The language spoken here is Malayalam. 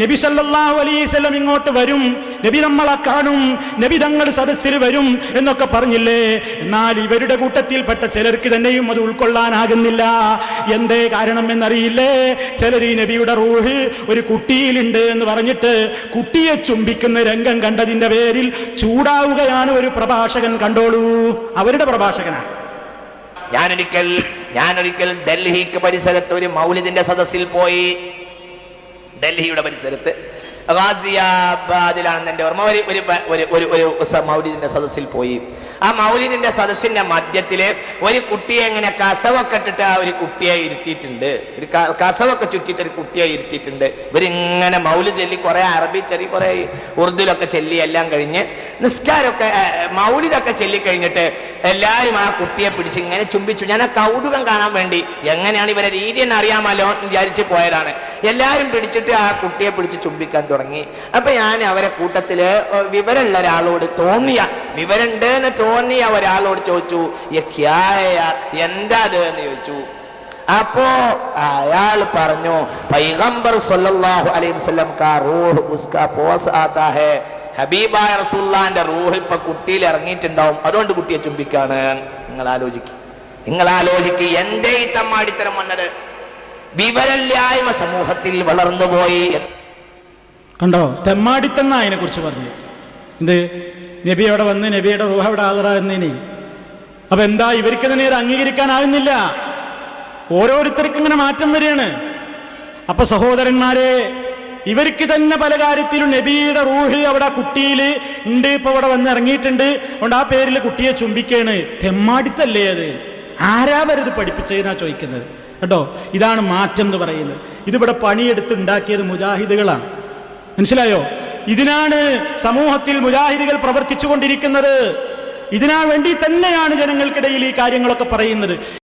നബി സല്ലാഹു അലൈഹി വസല്ലം ഇങ്ങോട്ട് വരും. നബി നമ്മളെ കാണും. നബി തങ്ങൾ സദസ്സിൽ വരും എന്നൊക്കെ പറഞ്ഞില്ലേ? എന്നാൽ ഇവരുടെ കൂട്ടത്തിൽപ്പെട്ട ചിലർക്ക് തന്നെയും അത് ഉൾക്കൊള്ളാനാകുന്നില്ല. എന്തേ കാരണം എന്നറിയില്ലേ? ചിലർ ഈ നബിയുടെ റൂഹ് ഒരു കുട്ടിയിലുണ്ട് എന്ന് പറഞ്ഞിട്ട് കുട്ടിയെ ചുംബിക്കുന്ന രംഗം കണ്ടതിന്റെ പേരിൽ ചൂടാവുകയാണ് ഒരു പ്രഭാഷകൻ കണ്ടോളൂ. അവരുടെ പ്രഭാഷകനാണ്. ഞാനൊരിക്കൽ ഞാനൊരിക്കൽ ഡൽഹിക്ക് പരിസരത്ത് ഒരു മൗലിദിന്റെ സദസ്സിൽ പോയി. ഡൽഹിയുടെ പരിസരത്ത് ഗാസിയാബാദിലാണെന്ന് എന്റെ ഓർമ്മ. ഒരു ഒരു ഒരു ഒരു മൗലിദിന്റെ സദസ്സിൽ പോയി. ആ മൗലിദിന്റെ സദസ്സിന്റെ മധ്യത്തിൽ ഒരു കുട്ടിയെ ഇങ്ങനെ കസവൊക്കെ ഇട്ടിട്ട് ആ ഒരു കുട്ടിയെ ഇരുത്തിയിട്ടുണ്ട്. ഒരു കസവൊക്കെ ചുറ്റിയിട്ട് ഒരു കുട്ടിയെ ഇരുത്തിയിട്ടുണ്ട്. ഇവരിങ്ങനെ മൗലി ചൊല്ലി കുറേ അറബി ചെറിയ കുറേ ഉറുദുലൊക്കെ ചൊല്ലി എല്ലാം കഴിഞ്ഞ് നിസ്കാരമൊക്കെ മൗലിതൊക്കെ മൗലിദൊക്കെ ചൊല്ലി കഴിഞ്ഞിട്ട് എല്ലാവരും ആ കുട്ടിയെ പിടിച്ച് ഇങ്ങനെ ചുംബിച്ചു. ഞാൻ ആ കൗതുകം കാണാൻ വേണ്ടി എങ്ങനെയാണ് ഇവരെ രീതി എന്ന് അറിയാമല്ലോ വിചാരിച്ച് പോയതാണ്. എല്ലാവരും പിടിച്ചിട്ട് ആ കുട്ടിയെ പിടിച്ച് ചുംബിക്കാൻ തുടങ്ങി. അപ്പൊ ഞാൻ അവരെ കൂട്ടത്തിൽ വിവരമുള്ള ഒരാളോട് തോന്നിയ വിവരമുണ്ട് എന്ന് തോന്നിയ ഒരാളോട് ചോദിച്ചു? എന്താ അത് എന്ന് ചോദിച്ചു. അപ്പോ അയാൾ പറഞ്ഞു പൈഗംബർ സല്ലല്ലാഹു അലൈഹി റൂഹ് ഇപ്പൊ കുട്ടിയിൽ ഇറങ്ങിയിട്ടുണ്ടാവും. അതുകൊണ്ട് കുട്ടിയെ ചുംബിക്കാണ്. നിങ്ങൾ ആലോചിക്കും നിങ്ങൾ ആലോചിക്ക് എന്റെ ഈ തമ്മാടിത്തരം വന്നത്. വിവരല്ലായ്മ സമൂഹത്തിൽ വളർന്നുപോയി. കണ്ടോ? തെമ്മാടിത്തന്ന അതിനെ കുറിച്ച് പറഞ്ഞു? എന്ത്? നബി അവിടെ വന്ന്? നബിയുടെ റൂഹ അവിടെ ആദറാകുന്നതിന് അപ്പൊ എന്താ ഇവർക്ക് തന്നെ ഇത് അംഗീകരിക്കാനാകുന്നില്ല? ഓരോരുത്തർക്കും ഇങ്ങനെ മാറ്റം വരികയാണ്. അപ്പൊ സഹോദരന്മാരെ ഇവർക്ക് തന്നെ പല കാര്യത്തിലും നബിയുടെ റൂഹ് അവിടെ കുട്ടിയിൽ ഉണ്ട് ഇപ്പൊ ഇവിടെ വന്ന് ഇറങ്ങിയിട്ടുണ്ട്. അതുകൊണ്ട് ആ പേരിൽ കുട്ടിയെ ചുംബിക്കാണ് തെമ്മാടിത്തല്ലേ അത്? ആരാവരത് പഠിപ്പിച്ചതെന്നാ ചോദിക്കുന്നത്? കേട്ടോ ഇതാണ് മാറ്റം എന്ന് പറയുന്നത്. ഇതിവിടെ പണിയെടുത്ത് ഉണ്ടാക്കിയത് മുജാഹിദുകളാണ്. മനസ്സിലായോ? ഇതിനാണ് സമൂഹത്തിൽ മുജാഹിദികൾ പ്രവർത്തിച്ചുകൊണ്ടിരിക്കുന്നത്. ഇതിനാ വേണ്ടി തന്നെയാണ് ജനങ്ങൾക്കിടയിൽ ഈ കാര്യങ്ങളൊക്കെ പറയുന്നത്.